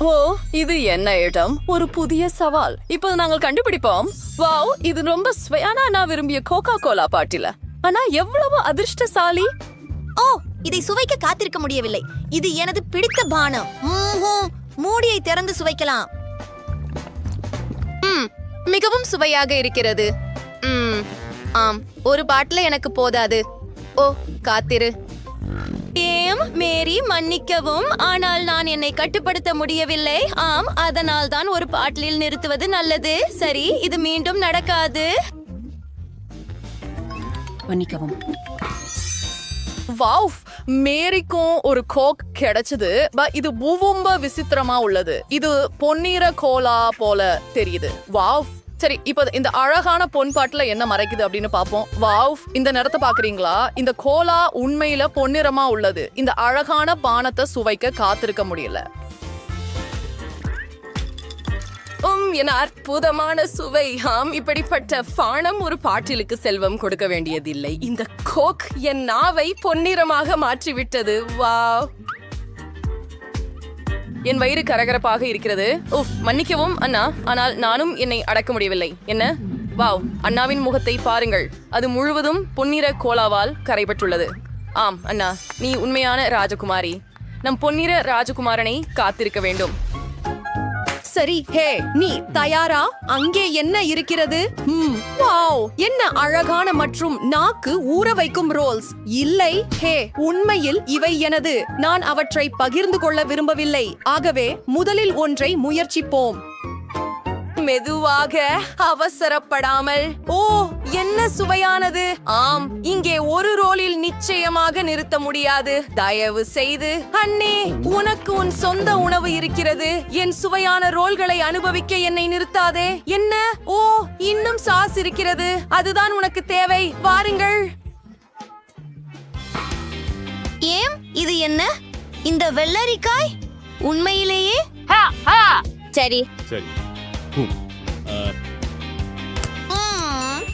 ஓ இது என்ன இடம்? ஒரு புதிய சவால். இப்போது நாங்கள் கண்டுபிடிப்போம். வாவ் இது ரொம்ப ஸ்வயானா நான் விரும்பிய கோகா கோலா பாட்டில. ஆனா எவ்வளவு அதிர்ஷ்டசாலி? ஓ இதை சுவைக்க காத்திருக்க முடியவில்லை. இது எனது பிடித்த பானம். மூடியை திறந்து சுவைக்கலாம். ம் மிகவும் சுவையாக இருக்கிறது. ம் ஆம் ஒரு பாட்டில் எனக்கு போதாது. ஓ காத்திரு. ஏம் மேரி மன்னிக்கவும். ஆனால் நான் என்னை கட்டுப்படுத்த முடியவில்லை. ஆம் அதனால் தான் ஒரு பாட்டிலில் நிறுத்துவது நல்லது. சரி இது மீண்டும் நடக்காது. மன்னிக்கவும். வாவ் மேரிக்கும் ஒரு கோக் கிடைச்சது. பட் இது ரொம்ப விசித்திரமா உள்ளது. இது பொன்னிற கோலா போல தெரியுது. வாவ். சரி இப்போ இந்த அழகான பொன் பாட்டுல என்ன மறைக்குது அப்படின்னு பாப்போம் வாவ் இந்த நிறத்தை பாக்குறீங்களா இந்த கோலா உண்மையில பொன்னிறமா உள்ளது. இந்த அழகான பானத்தை சுவைக்க காத்திருக்க முடியல. உம் என அற்புதமான சுவை. ஆம் இப்படிப்பட்ட பானம் ஒரு பாட்டிலுக்கு செல்வம் கொடுக்க வேண்டியதில்லை. இந்த கோக் என் நாவை பொன்னிறமாக மாற்றிவிட்டது. வாவ். என் வயிறு கரகரப்பாக இருக்கிறது. உஃப் மன்னிக்கவும் அண்ணா. ஆனால் நானும் என்னை அடக்க முடியவில்லை. என்ன? வாவ் அண்ணாவின் முகத்தை பாருங்கள். அது முழுவதும் பொன்னிற கோலாவால் கரைபட்டுள்ளது. ஆம் அண்ணா. நீ உண்மையான ராஜகுமாரி. நம் பொன்னிற ராஜகுமாரனை காத்திருக்க வேண்டும். சரி ஹே நீ தயாரா? அங்கே என்ன இருக்கிறது? ம், வாவ் என்ன அழகான மற்றும் நாக்கு ஊற வைக்கும் ரோல்ஸ். இல்லை ஹே உண்மையில் இவை எனது. நான் அவற்றை பகிர்ந்து கொள்ள விரும்பவில்லை. ஆகவே முதலில் ஒன்றை முயற்சிப்போம். மெதுவாக அவசரப்படாமல். ஓ என்ன சுவையானது. ஆம் இங்கே ஒரு ரோ நிச்சயமாக நிறுத்த முடியாது. தயவு செய்து அண்ணே உனக்கு உன் சொந்த உணவு இருக்கிறது. என் சுவையான ரோல்களை அனுபவிக்க என்னை நிறுத்தாதே. என்ன? ஓ இன்னும் சாஸ் இருக்கிறது. அதுதான் உனக்கு தேவை. வாருங்கள். ஏம் இது என்ன? இந்த வெள்ளரிக்காய்? உண்மையிலேயே? சரி.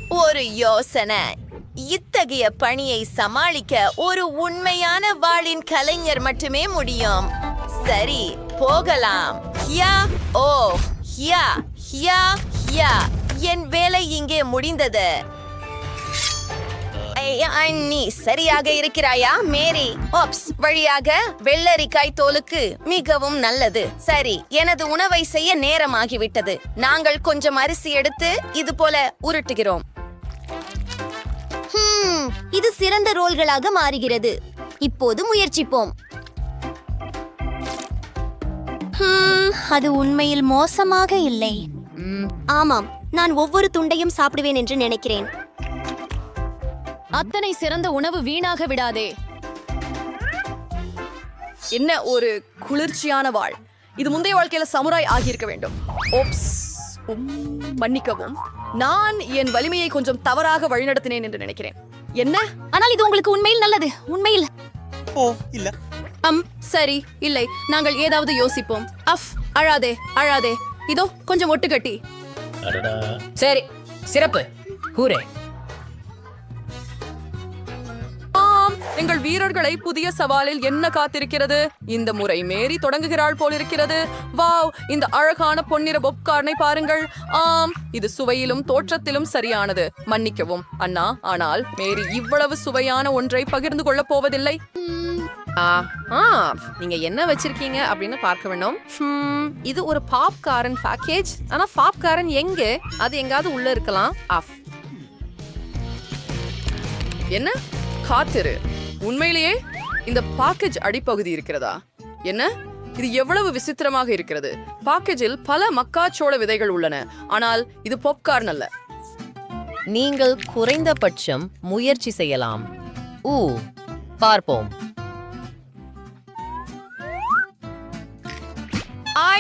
ஒரு யோசனை. இத்தகைய பணியை சமாளிக்க ஒரு உண்மையான வாளின் கலைஞர் மட்டுமே முடியும். சரி போகலாம். ஹியா ஓ ஹியா ஹியா ஹியா. என் வேலை இங்கே முடிந்தது. நீ சரியாக இருக்கிறாயா? மேரி ஓப்ஸ் வழியாக வெள்ளரிக்காய் தோலுக்கு மிகவும் நல்லது. சரி எனது உணவை செய்ய நேரமாகிவிட்டது. நாங்கள் கொஞ்சம் அரிசி எடுத்து இது போல உருட்டுகிறோம். இது சிறந்த ரோல்களாக மாறுகிறது. இப்போது முயற்சிப்போம். அது உண்மையில் மோசமாக இல்லை. ஆமாம் நான் ஒவ்வொரு துண்டையும் சாப்பிடுவேன் என்று நினைக்கிறேன். அத்தனை சிறந்த உணவு வீணாக விடாதே. என்ன ஒரு குளிர்ச்சியான வாழ். இது முந்தைய வாழ்க்கையில சமுராய் ஆகியிருக்க வேண்டும். ஓப்ஸ் மன்னிக்கவும். நான் என் வலிமையை கொஞ்சம் தவறாக வழிநடத்தினேன் என்று நினைக்கிறேன். என்ன? ஆனால் இது உங்களுக்கு உண்மையில் நல்லது. உண்மையில். ஓ இல்ல. அம் சரி இல்லை. நாங்கள் ஏதாவது யோசிப்போம். அஃப் அழாதே அழாதே. இதோ கொஞ்சம் ஒட்டுக்கட்டி. சரி சிறப்பு. ஹூரே எங்கள் வீரர்களை புதிய சவாலில் என்ன காத்திருக்கிறது? இந்த முறை மேரி தொடங்குகிறாள் போலிருக்கிறது. வாவ் இந்த அழகான பொன்னிற பொப்கார்னை பாருங்கள். ஆம் இது சுவையிலும் தோற்றத்திலும் சரியானது. மன்னிக்கவும் அண்ணா ஆனால் மேரி இவ்வளவு சுவையான ஒன்றை பகிர்ந்து கொள்ளப் போவதில்லை. நீங்க என்ன வச்சிருக்கீங்க அப்படின்னு பார்க்க வேண்டும் இது ஒரு பாப்காரன் பேக்கேஜ் ஆனா பாப்காரன் எங்க? அது எங்காவது உள்ள இருக்கலாம். ஆஃப் என்ன? காத்திரு. உண்மையிலேயே இந்த பாக்கேஜ் அடிப்பகுதி இருக்கிறதா? என்ன? இது எவ்வளவு விசித்திரமாக இருக்கிறது. பாக்கேஜில் பல மக்காச்சோள விதைகள் உள்ளன. ஆனால் இது பாப்கார்ன் அல்ல. நீங்கள் குறைந்தபட்சம் முயற்சி செய்யலாம். ஊ பார்ப்போம்.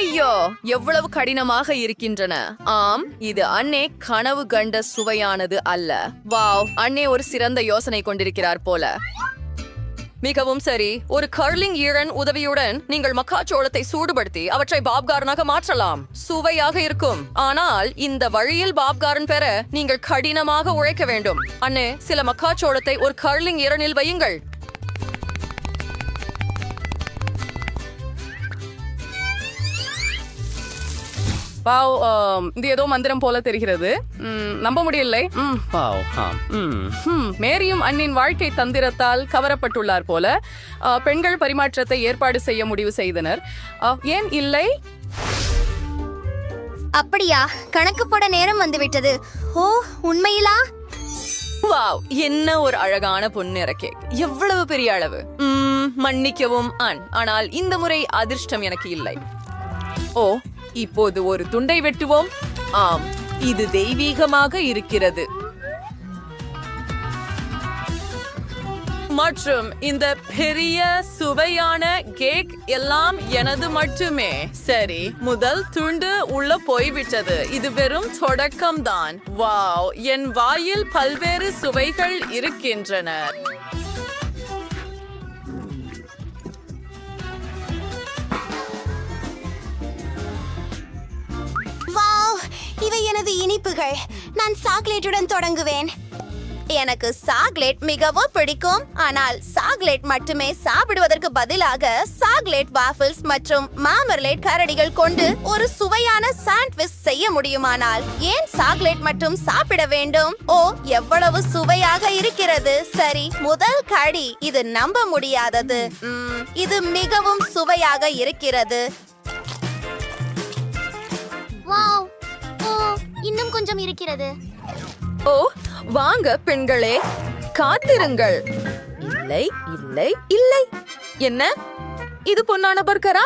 ஐயோ எவ்வளவு கடினமாக இருக்கின்றன. ஆம் இது அன்னே கனவு கண்ட சுவையானது அல்ல. வாவ் அன்னே ஒரு சிறந்த யோசனை கொண்டிருக்கிறார் போல. மிகவும் சரி ஒரு கர்லிங் ஈழன் உதவியுடன் நீங்கள் மக்காச்சோளத்தை சூடுபடுத்தி அவற்றை பாப்காரனாக மாற்றலாம். சுவையாக இருக்கும். ஆனால் இந்த வழியில் பாப்காரன் பெற நீங்கள் கடினமாக உழைக்க வேண்டும். அண்ணே சில மக்காச்சோளத்தை ஒரு கர்லிங் ஈரனில் வையுங்கள். வாவ் இது ஏதோ மந்திரம் போல தெரிகிறது. ம், நம்ப முடியலை. ம். மேரியும் அண்ணின் வாழ்க்கை தந்திரத்தால் கவரப்பட்டுள்ளார் போல பெண்கள் பரிமாற்றத்தை ஏற்பாடு செய்ய முடிவு செய்தனர். ஆ, ஏன் இல்லை? அப்படியா? கணக்கு போட நேரம் வந்துவிட்டது. ஓ உண்மையிலா? வாவ் என்ன ஒரு அழகான பொன்னிற கேக் எவ்வளவு பெரிய அளவு. ம், மன்னிக்கவும் ஆன் ஆனால் இந்த முறை அதிர்ஷ்டம் எனக்கு இல்லை. ஓ இப்போது ஒரு துண்டை வெட்டுவோம். ஆம் இது தெய்வீகமாக இருக்கிறது. மற்றும் இந்த பெரிய சுவையான கேக் எல்லாம் எனது மட்டுமே. சரி முதல் துண்டு உள்ள போய்விட்டது. இது வெறும் தொடக்கம்தான். வாவ் என் வாயில் பல்வேறு சுவைகள் இருக்கின்றன. இவை எனது இனிப்புகள். நான் சாக்லேட்டுடன் தொடங்குவேன். எனக்கு சாக்லேட் மிகவும் பிடிக்கும். ஆனால் சாக்லேட் மட்டுமே சாப்பிடுவதற்கு பதிலாக சாக்லேட் வாஃபிள்ஸ் மற்றும் மாமர்லேட் கரடிகள் கொண்டு ஒரு சுவையான சாண்ட்விச் செய்ய முடியுமானால் ஏன் சாக்லேட் மட்டும் சாப்பிட வேண்டும்? ஓ எவ்வளவு சுவையாக இருக்கிறது. சரி முதல் கடி இது நம்ப முடியாதது. இது மிகவும் சுவையாக இருக்கிறது. வாவ் இன்னும் கொஞ்சம் இருக்கிறது. ஓ வாங்க பெண்களே காத்திருங்கள். இல்லை இல்லை இல்லை. என்ன? இது பொன்னான பர்கரா?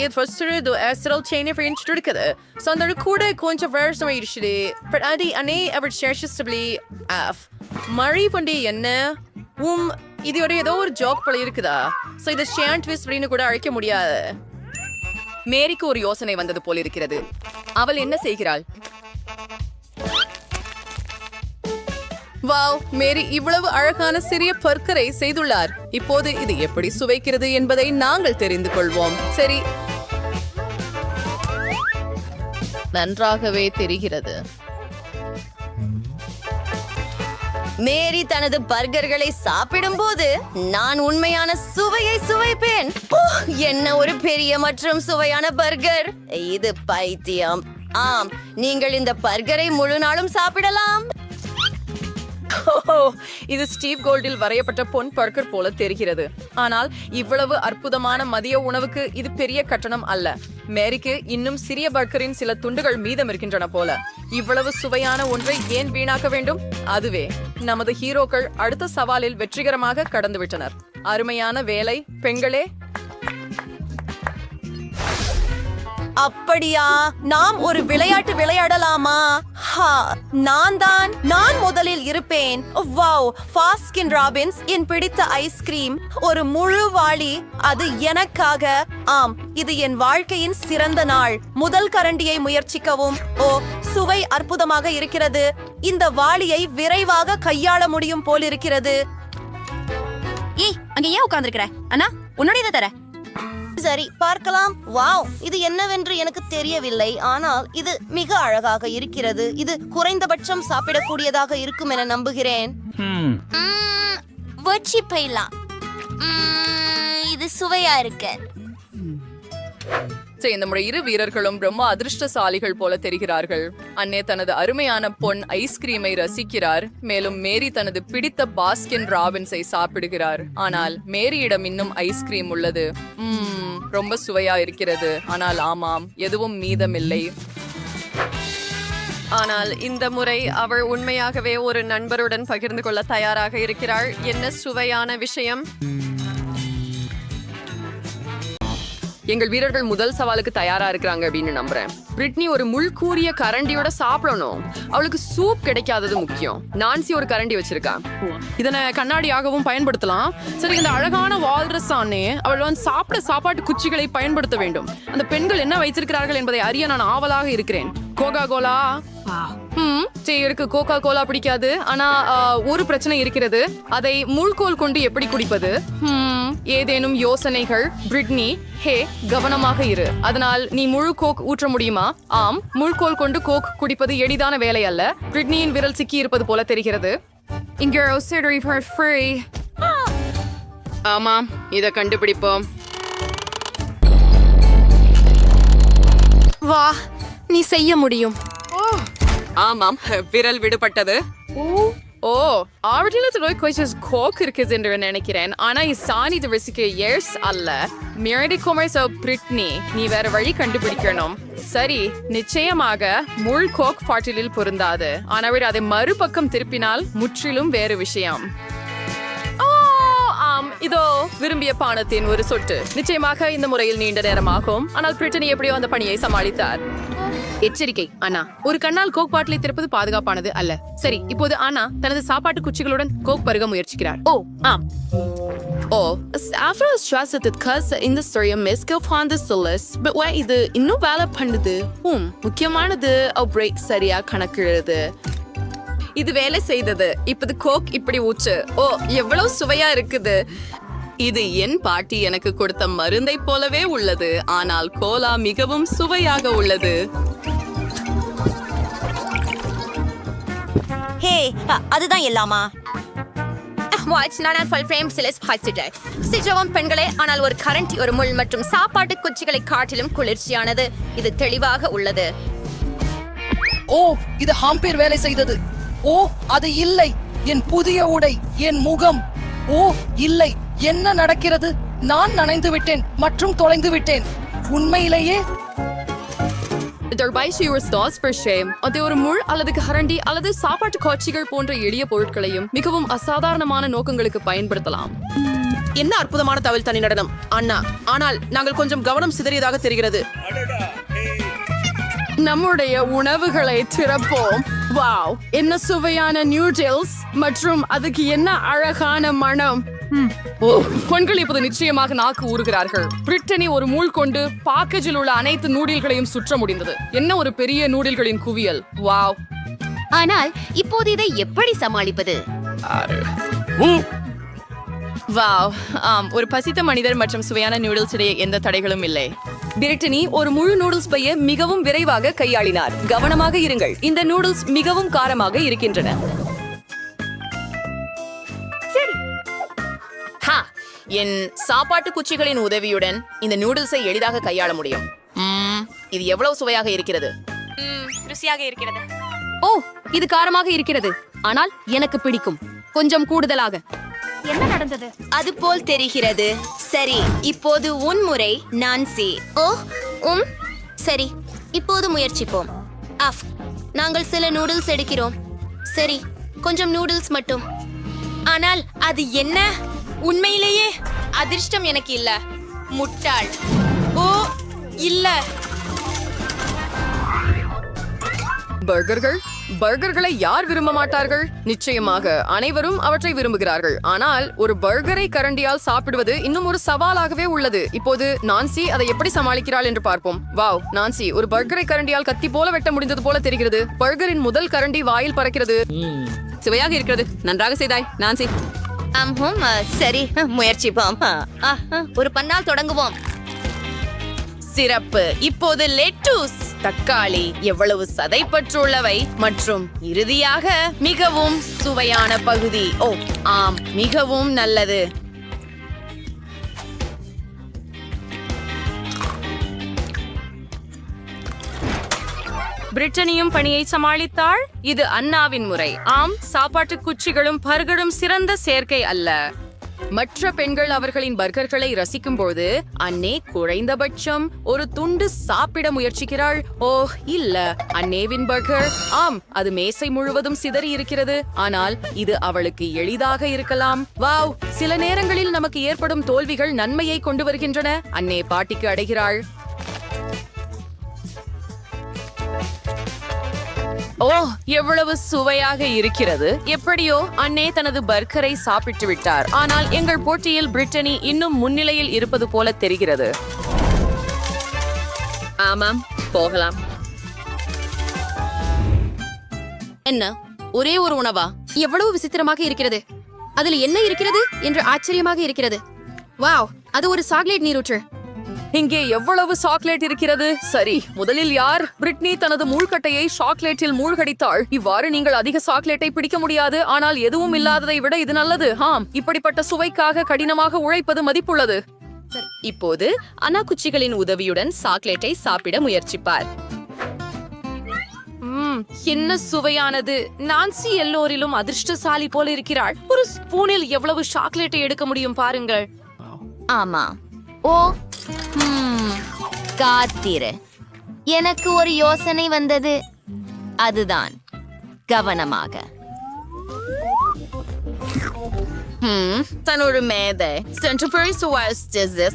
இது ஃபர்ஸ்ட் இது எஸ்ரல் செயின் ஃப்ரெண்ட்ஸ் இருக்குது ஸோ அந்த கூட கொஞ்சம் வருஷம் ஆயிடுச்சு பட் அது அனே அவர் சேஷஸ்டபிளி ஆஃப் மழை பண்டி என்ன? உம் இதோட ஏதோ ஒரு ஜோக் போல இருக்குதா? ஸோ இதை ஷேண்ட் அப்படின்னு கூட அழைக்க முடியாது. மேரிக்கு ஒரு யோசனை வந்தது போல் இருக்கிறது. அவள் என்ன செய்கிறாள்? வாவ் மேரி இவ்வளவு அழகான சிறிய பர்க்கரை செய்துள்ளார். இப்போது இது எப்படி சுவைக்கிறது என்பதை நாங்கள் தெரிந்து கொள்வோம். சரி. நன்றாகவே தெரிகிறது. மேரி தனது பர்கர்களை சாப்பிடும்போது நான் உண்மையான சுவையை சுவைப்பேன். என்ன ஒரு பெரிய மற்றும் சுவையான பர்கர். இது பைத்தியம். ஆம் நீங்கள் இந்த பர்கரை முழு நாளும் சாப்பிடலாம். இது ஸ்டீவ் கோல்டில் வரையப்பட்ட பொன் பர்கர் போல தெரிகிறது. ஆனால் இவ்வளவு அற்புதமான மதிய உணவுக்கு இது பெரிய கட்டணம் அல்ல. மேரிக்கு இன்னும் சிறிய பர்கரின் சில துண்டுகள் மீதம் இருக்கின்றன போல. இவ்வளவு சுவையான ஒன்றை ஏன் வீணாக்க வேண்டும்? அதுவே நமது ஹீரோக்கள் அடுத்த சவாலில் வெற்றிகரமாக கடந்துவிட்டனர். அருமையான வேலை பெண்களே! அப்படியா? நாம் ஒரு விளையாட்டு விளையாடலாமா? ஹா நான் தான் நான் முதலில் இருப்பேன். வாவ் ஃபாஸ்கின் ராபின்ஸ் என் பிடித்த ஐஸ்கிரீம் ஒரு முழு வாளி அது எனக்காக. ஆம் இது என் வாழ்க்கையின் சிறந்த நாள். முதல் கரண்டியை முயற்சிக்கவும். ஓ சுவை அற்புதமாக இருக்கிறது. இந்த வாளியை விரைவாக கையாள முடியும் போல் இருக்கிறது ஏய் அங்க ஏன் உட்கார்ந்திருக்கிற? அண்ணா உன்னுடைய தர சரி பார்க்கலாம். வாவ் இது என்னவென்று எனக்கு தெரியவில்லை. ஆனால் இது மிக அழகாக இருக்கிறது. இது குறைந்தபட்சம் சாப்பிடக்கூடியதாக இருக்கும் என நம்புகிறேன். வச்சி போயிடலாம் இது சுவையா இருக்கு. சரி, இந்த முறை இரு வீரர்களும் ரொம்ப அதிர்ஷ்டசாலிகள் போல தெரிகிறார்கள். அன்னே தனது அருமையான பொன் ஐஸ்கிரீமை ரசிக்கிறார். மேலும் மேரி தனது பிடித்த பாஸ்கின் ராபின்ஸை சாப்பிடுகிறார். ஆனால் மேரியிடம் இன்னும் ஐஸ்கிரீம் உள்ளது. ரொம்ப சுவையா இருக்கிறது. ஆனால் ஆமாம் எதுவும் மீதமில்லை. ஆனால் இந்த முறை அவள் உண்மையாகவே ஒரு நண்பருடன் பகிர்ந்து கொள்ள தயாராக இருக்கிறாள் என்ன சுவையான விஷயம்? எங்கள் வீரர்கள் முதல் சவாலுக்கு தயாரா இருக்கிறாங்க அப்படின்னு நம்புறேன். பிரிட்னி ஒரு முள் கூறிய கரண்டியோட சாப்பிடணும். அவளுக்கு சூப் கிடைக்காதது முக்கியம். நான்சி ஒரு கரண்டி வச்சிருக்கா. இதனை கண்ணாடியாகவும் பயன்படுத்தலாம். சரி இந்த அழகான வால்ரஸ் ஆனே அவள் வந்து சாப்பிட சாப்பாட்டு குச்சிகளை பயன்படுத்த வேண்டும். அந்த பெண்கள் என்ன வைத்திருக்கிறார்கள் என்பதை அறிய நான் ஆவலாக இருக்கிறேன். கோகா கோலா எனக்கு கோகா கோலா பிடிக்காது. ஆனா ஒரு பிரச்சனை இருக்கிறது. அதை முள்கோல் கொண்டு எப்படி குடிப்பது? ஏதேனும் யோசனைகள்? பிரிட்னி ஹே கவனமாக இரு. அதனால் நீ முழு கோக் ஊற்ற முடியுமா? ஆம். முள்கோல் கொண்டு கோக் குடிப்பது எளிதான வேலை அல்ல. பிரிட்னியின் விரல் சிக்கி இருப்பது போல தெரிகிறது. ஆமாம். இதை கண்டுபிடிப்போம். வா. நீ செய்ய முடியும். ஆமாம் விரல் விடுபட்டது. ஓ ஆர்டினத்தில் கொஞ்சம் கோக் இருக்குது என்று நினைக்கிறேன். ஆனா இசானி ரிசிக்கு எஸ் அல்ல. மிரடி கொமர்ஸ் பிரிட்னி நீ வேற வழி கண்டுபிடிக்கணும். சரி நிச்சயமாக முள் கோக் பாட்டிலில் பொருந்தாது. ஆனால் அதை மறுபக்கம் திருப்பினால் முற்றிலும் வேறு விஷயம். ஆம் இதோ விரும்பிய பானத்தின் ஒரு சொட்டு. நிச்சயமாக இந்த முறையில் நீண்ட நேரமாகும். ஆனால் பிரிட்டனி எப்படியோ அந்த பணியை சமாளித்தார். எச்சரிக்கை அண்ணா. ஒரு கண்ணால் கோக் பாட்டிலை திறப்பது பாதுகாப்பானது அல்ல. சரி இப்போது அண்ணா தனது சாப்பாட்டு குச்சிகளுடன் கோக் பருக முயற்சிக்கிறார். ஓ ஆம். ஓ after சுவாசத்திற்கு இந்த சுயம் மிஸ்கப் ஆன் சிலஸ் பட் இது இன்னும் வேலை பண்ணுது? ஹம் முக்கியமானது பிரேக் சரியா கணக்கிடுறது இது வேலை செய்தது. இப்போது கோக் இப்படி ஊச்சு ஓ எவ்வளவு சுவையா இருக்குது. இது என் பாட்டி எனக்கு கொடுத்த மருந்தை போலவே உள்ளது. ஆனால் கோலா மிகவும் சுவையாக உள்ளது. ஹே அதுதான் எல்லாமா? வாட்ச் நான் ஃபுல் ஃப்ரேம் சிலஸ் பாய்ச்சிட்டேன் சிஜவும் பெண்களே ஆனால் ஒரு கரண்டி ஒரு முள் மற்றும் சாப்பாட்டு குச்சிகளை காட்டிலும் குளிர்ச்சியானது. இது தெளிவாக உள்ளது. ஓ இது ஹாம்பீர் வேலை செய்தது. ஓ அது இல்லை. என் புதிய உடை என் முகம். ஓ இல்லை. என்ன நடக்கிறது? நான் நனைந்து விட்டேன் மற்றும் தொலைந்து விட்டேன். உண்மையிலேயே? she restores for shame. அது ஒரு முள் அல்லது கரண்டி அல்லது சாப்பாட்டு காட்சிகள் போன்ற எளிய பொருட்களையும் மிகவும் அசாதாரணமான நோக்கங்களுக்கு பயன்படுத்தலாம். என்ன அற்புதமான தவில் தனி நடனம் அண்ணா. ஆனால் நாங்கள் கொஞ்சம் கவனம் சிதறியதாக தெரிகிறது. நம்முடைய உணவுகளை திறப்போம். வாவ் என்ன சுவையான நியூடில்ஸ் மற்றும் அதுக்கு என்ன அழகான மனம் பெண்கள் இப்போது நிச்சயமாக நாக்கு ஊறுகிறார்கள். பிரிட்டனி ஒரு மூள் கொண்டு பாக்கேஜில் உள்ள அனைத்து நூடில்களையும் சுற்ற முடிந்தது. என்ன ஒரு பெரிய நூடில்களின் குவியல்? வாவ். ஆனால் இப்போது இதை எப்படி சமாளிப்பது? வாவ். ஆம் ஒரு பசித்த மனிதர் மற்றும் சுவையான நூடுல்ஸ் இடையே எந்த தடைகளும் இல்லை. பிரிட்டனி ஒரு முழு நூடுல்ஸ் பைய மிகவும் விரைவாக கையாளினார். கவனமாக இருங்கள். இந்த நூடுல்ஸ் மிகவும் காரமாக இருக்கின்றன. என் சாப்பாட்டு குச்சிகளின் உதவியுடன் இந்த நூடுல்ஸை எளிதாக கையாள முடியும். ம்ம், இது எவ்வளவு சுவையாக இருக்கிறது? ஓ இது காரமாக இருக்கிறது. ஆனால் எனக்கு பிடிக்கும். கொஞ்சம் கூடுதலாக. அது போல் தெரிகிறது. சரி இப்போது உன் முறை நான்சி. ஓ உம். சரி இப்போது முயற்சிப்போம். அஃப் நாங்கள் சில நூடுல்ஸ் எடுக்கிறோம். சரி கொஞ்சம் நூடுல்ஸ் மட்டும். ஆனால் அது என்ன? உண்மையிலேயே அதிர்ஷ்டம் எனக்கு இல்ல. முட்டாள். ஓ இல்ல. பர்கர்கள்? பர்கர்களை யார் விரும்ப மாட்டார்கள்? நிச்சயமாக அனைவரும் அவற்றை விரும்புகிறார்கள். ஆனால் ஒரு பர்கரை கரண்டியால் சாப்பிடுவது இன்னும் ஒரு சவாலாகவே உள்ளது. இப்போது நான்சி அதை எப்படி சமாளிக்கிறாள் என்று பார்ப்போம். வாவ் நான்சி ஒரு பர்கரை கரண்டியால் கத்தி போல வெட்ட முடிந்தது போல தெரிகிறது. பர்கரின் முதல் கரண்டி வாயில் பறக்கிறது. சுவையாக இருக்கிறது. நன்றாக செய்தாய் நான்சி. ஆமாம் சரி. முயற்சிப்போம். ஒரு பன்னால் தொடங்குவோம். சிறப்பு. இப்போது லெட்டூஸ். தக்காளி எவ்வளவு சதைப்பற்றுள்ளவை மற்றும் இறுதியாக மிகவும் சுவையான பகுதி. ஓ ஆம் மிகவும் நல்லது. பிரிட்டனியும் பணியை சமாளித்தாள். இது அண்ணாவின் முறை. ஆம் சாப்பாட்டு குச்சிகளும் பர்கரும் சிறந்த சேர்க்கை அல்ல. மற்ற பெண்கள் அவர்களின் பர்கர்களை ரசிக்கும் போது அன்னே குறைந்தபட்சம் ஒரு துண்டு சாப்பிட முயற்சிக்கிறாள். ஓ இல்ல அன்னேவின் பர்கர். ஆம் அது மேசை முழுவதும் சிதறி இருக்கிறது. ஆனால் இது அவளுக்கு எளிதாக இருக்கலாம். வாவ் சில நேரங்களில் நமக்கு ஏற்படும் தோல்விகள் நன்மையை கொண்டு வருகின்றன. அன்னே பாட்டிக்கு அடைகிறாள். ஓ எவ்வளவு சுவையாக இருக்கிறது. எப்படியோ அன்னே தனது பர்கரை சாப்பிட்டு விட்டார். ஆனால் எங்கள் போட்டியில் பிரிட்டனி இன்னும் முன்னிலையில் இருப்பது போல தெரிகிறது. ஆமாம் போகலாம். என்ன ஒரே ஒரு உணவா? எவ்வளவு விசித்திரமாக இருக்கிறது. அதில் என்ன இருக்கிறது என்று ஆச்சரியமாக இருக்கிறது. வாவ் அது ஒரு சாக்லேட் நீரூற்று. இங்கே எவ்வளவு சாக்லேட் இருக்கிறது? சரி முதலில் யார் பிரிட்னி தனது மூழ்கட்டையை சாக்லேட்டில் மூழ்கடித்தாள்? இவ்வாறு நீங்கள் அதிக சாக்லேட்டை பிடிக்க முடியாது ஆனால் எதுவும் இல்லாததை விட இது நல்லது. ஆம் இப்படிப்பட்ட சுவைக்காக கடினமாக உழைப்பது மதிப்புள்ளது. இப்போது அனா குச்சிகளின் உதவியுடன் சாக்லேட்டை சாப்பிட முயற்சிப்பார். என்ன சுவையானது. நான்சி எல்லோரிலும் அதிர்ஷ்டசாலி போல இருக்கிறாள். ஒரு ஸ்பூனில் எவ்வளவு சாக்லேட்டை எடுக்க முடியும் பாருங்கள். ஆமா. ஓ காத்திரு. எனக்கு ஒரு யோசனை வந்தது. அதுதான் கவனமாக. ஹம், தான் ஒரு மேதை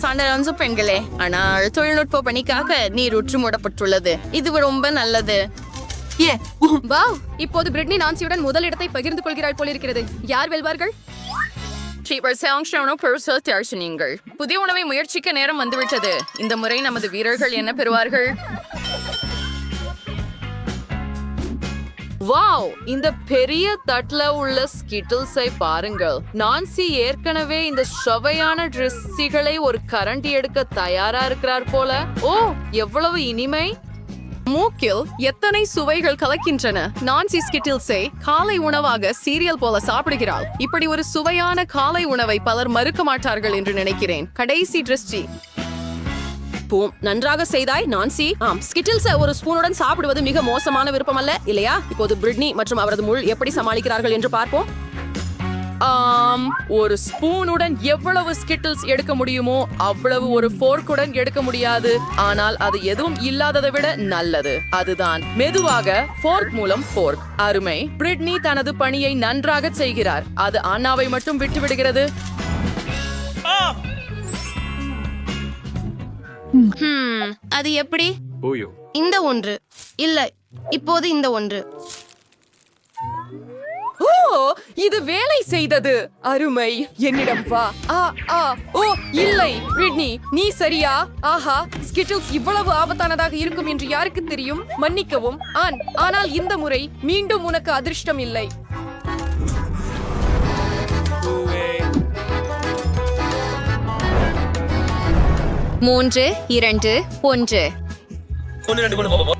சாண்டரான்சு பெண்களே. ஆனால் தொழில்நுட்ப பணிக்காக நீர் உற்று மூடப்பட்டுள்ளது. இது ரொம்ப நல்லது. இப்போது பிரிட்னி நான்சியுடன் முதல் இடத்தை பகிர்ந்து கொள்கிறாள் போலிருக்கிறது. யார் வெல்வார்கள்? நீங்கள் புதிய உணவை முயற்சிக்க நேரம் வந்துவிட்டது. இந்த முறை நமது வீரர்கள் என்ன பெறுவார்கள்? வாவ்! இந்த பெரிய தட்டுல உள்ள ஸ்கிட்டில்ஸை பாருங்கள். நான்சி ஏற்கனவே இந்த சுவையான ட்ரெஸ்ஸிகளை ஒரு கரண்டி எடுக்க தயாரா இருக்கிறார் போல. ஓ எவ்வளவு இனிமை! மூக்கில் எத்தனை சுவைகள் கலக்கின்றன? நான்சி ஸ்கிட்டில்ஸே காலை உணவாக சீரியல் போல சாப்பிடுகிறாள். இப்படி ஒரு சுவையான காலை உணவை பலர் மறுக்க மாட்டார்கள் என்று நினைக்கிறேன். கடைசி திருஷ்டி. பூம் நன்றாக செய்தாய் நான்சி. ஆம் ஸ்கிட்டில்ஸ் ஒரு ஸ்பூனுடன் சாப்பிடுவது மிக மோசமான விருப்பம் அல்ல இல்லையா? இப்போது பிரிட்னி மற்றும் அவரது முள் எப்படி சமாளிக்கிறார்கள் என்று பார்ப்போம். ஆம் ஒரு ஸ்பூனுடன் எவ்வளவு ஸ்கிட்டில்ஸ் எடுக்க முடியுமோ அவ்வளவு ஒரு ஃபோர்க்குடன் எடுக்க முடியாது. ஆனால் அது எதுவும் இல்லாததை விட நல்லது. அதுதான். மெதுவாக ஃபோர்க் மூலம் ஃபோர்க். அருமை. பிரிட்னி தனது பணியை நன்றாக செய்கிறார். அது அண்ணாவை மட்டும் விட்டு விடுகிறது ஹம், அது எப்படி? இந்த ஒன்று. இல்ல இப்போது இந்த ஒன்று. ஓ இது வேலை செய்தது. அருமை. என்னிடம் வா. ஆ ஆ ஓ இல்லை. ரிட்னி நீ சரியா? ஆஹா ஸ்கிட்டில்ஸ் இவ்வளவு ஆபத்தானதாக இருக்கும் என்று யாருக்கு தெரியும்? மன்னிக்கவும். ஆன். ஆனால் இந்த முறை மீண்டும் உனக்கு அதிர்ஷ்டம் இல்லை. மூன்று இரண்டு ஒன்று.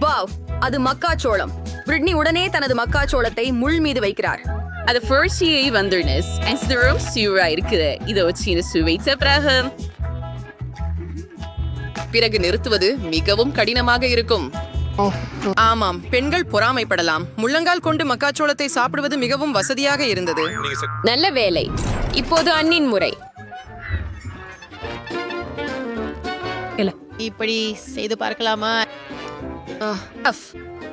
வாவ். அது மக்காச்சோளம். பிரிட்னி உடனே தனது மக்காச்சோளத்தை முள் மீது வைக்கிறார். அது ஃபர்ஸ்டியை வந்தர்னஸ் அன்சரும் சியூரா இருக்குது இதை வச்சு சுவைத்த பிறகு பிறகு நிறுத்துவது மிகவும் கடினமாக இருக்கும். ஆமாம் பெண்கள் பொறாமைப்படலாம். முள்ளங்கால் கொண்டு மக்காச்சோளத்தை சாப்பிடுவது மிகவும் வசதியாக இருந்தது. நல்ல வேலை. இப்போது அண்ணின் முறை. இப்படி செய்து பார்க்கலாமா.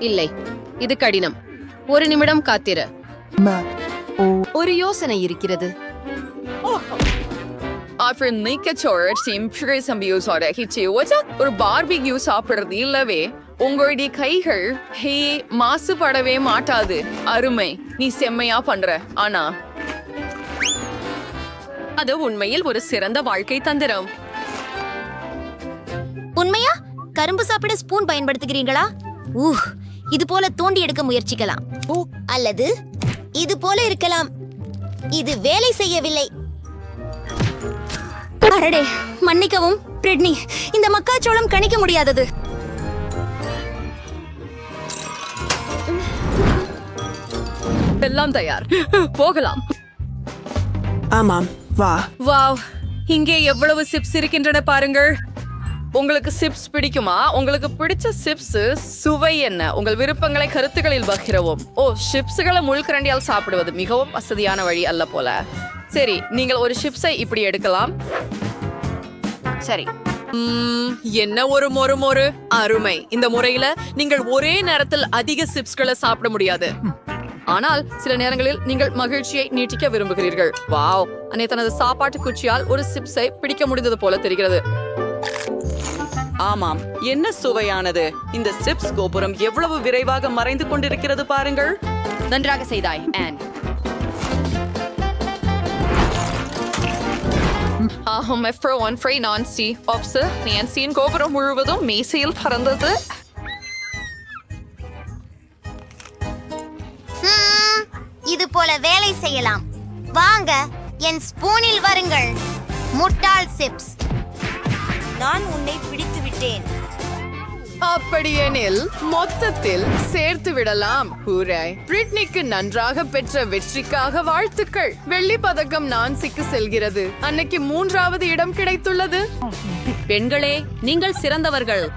இல்லை. இது கடினம். ஒரு நிமிடம் காத்திரு. ஒரு யோசனை இருக்கிறது. அப்புறம் நீக்கச்சோழ சிம்பிள் சம்பியூஸோட ஹிச்சி ஒரு பார்பிக்யூ சாப்பிடுறது இல்லவே. உங்களுடைய கைகள் ஹே மாசுபடவே மாட்டாது. அருமை. நீ செம்மையா பண்ற. ஆனா. அது உண்மையில் ஒரு சிறந்த வாழ்க்கை தந்திரம். உண்மையா? கரும்பு சாப்பிட ஸ்பூன் பயன்படுத்துகிறீங்களா ஊஹ். இது போல தோண்டி எடுக்க முயற்சிக்கலாம். அல்லது இது போல இருக்கலாம். இது வேலை செய்யவில்லை. அடடே மன்னிக்கவும் பிரிட்னி. இந்த மக்காச்சோளம் கணிக்க முடியாதது. எல்லாம் தயார். போகலாம். ஆமாம் வா. வாவ் இங்கே எவ்வளவு சிப்ஸ் இருக்கின்றன பாருங்கள். உங்களுக்கு சிப்ஸ் பிடிக்குமா? உங்களுக்கு பிடிச்ச சிப்ஸ் சுவை என்ன? உங்கள் விருப்பங்களை கருத்துக்களில் பகிரவும். ஓ சிப்ஸ்களை முள்கரண்டியால் சாப்பிடுவது மிகவும் வசதியான வழி அல்ல போல. சரி நீங்கள் ஒரு சிப்ஸை இப்படி எடுக்கலாம். சரி. உம், என்ன ஒரு மொறு மொறு? அருமை. இந்த முறையில நீங்கள் ஒரே நேரத்தில் அதிக சிப்ஸ்களை சாப்பிட முடியாது. ஆனால் சில நேரங்களில் நீங்கள் மகிழ்ச்சியை நீட்டிக்க விரும்புகிறீர்கள். வாவ்! அன்னை தனது சாப்பாட்டு குச்சியால் ஒரு சிப்ஸை பிடிக்க முடிந்தது போல தெரிகிறது. ஆமாம். என்ன சுவையானது? இந்த சிப்ஸ் கோபுரம் எவ்வளவு விரைவாக மறைந்து கொண்டிருக்கிறது பாருங்கள். நன்றாக செய்தாய் ஆன் ஆஹும் எஃப்ரோ ஒன் ஃப்ரீ நான்சி ஆப்ஸ் நான்சியின் கோபுரம் முழுவதும் மீசையில் பறந்தது. இது போல வேலை செய்யலாம். வாங்க என் ஸ்பூனில் வருங்கள். முட்டாள் சிப்ஸ். நான் உன்னை விட்டேன் அப்படியெனில் மொத்தத்தில் சேர்த்து விடலாம். ஹூராய் பிரிட்னிக்கு நன்றாக பெற்ற வெற்றிக்காக வாழ்த்துக்கள். வெள்ளி பதக்கம் நான்சிக்கு செல்கிறது. அன்னைக்கு மூன்றாவது இடம் கிடைத்துள்ளது. பெண்களே நீங்கள் சிறந்தவர்கள்.